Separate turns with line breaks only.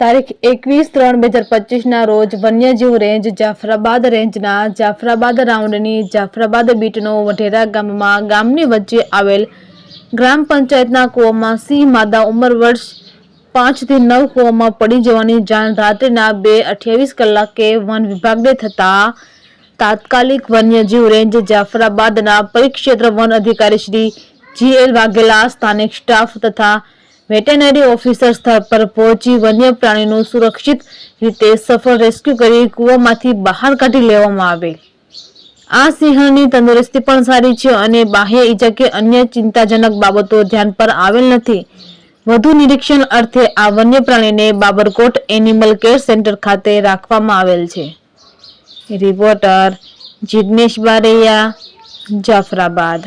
તારીખ એકવીસ ત્રણ બે હજાર પચીસના રોજ વન્યજીવ રેન્જ જાફરાબાદ રેન્જના જાફરાબાદ રાઉન્ડની જાફરાબાદ બીટનો વઢેરા ગામમાં ગામની વચ્ચે આવેલ ગ્રામ પંચાયતના કૂવામાં સિંહ માદા ઉંમર વર્ષ પાંચથી નવ કૂવામાં પડી જવાની જાણ રાત્રિના બે અઠ્યાવીસ કલાકે વન વિભાગને થતા તાત્કાલિક વન્યજીવ રેન્જ જાફરાબાદના પરિક્ષેત્ર વન અધિકારી શ્રી જી એલ વાઘેલા સ્થાનિક સ્ટાફ તથા વેટેનરી ઓફિસર સ્થળ પર પહોંચી વન્ય પ્રાણીનું સુરક્ષિત રીતે સફળ રેસ્ક્યુ કરી કૂવામાંથી બહાર કાઢી લેવામાં આવે આ સિંહણની તંદુરસ્તી પણ સારી છે અને બાહ્ય ઈજા કે અન્ય ચિંતાજનક બાબતો ધ્યાન પર આવેલ નથી. વધુ નિરીક્ષણ અર્થે આ વન્ય પ્રાણીને બાબરકોટ એનિમલ કેર સેન્ટર ખાતે રાખવામાં આવેલ છે. રિપોર્ટર જિગ્નેશ બારૈયા, જાફરાબાદ.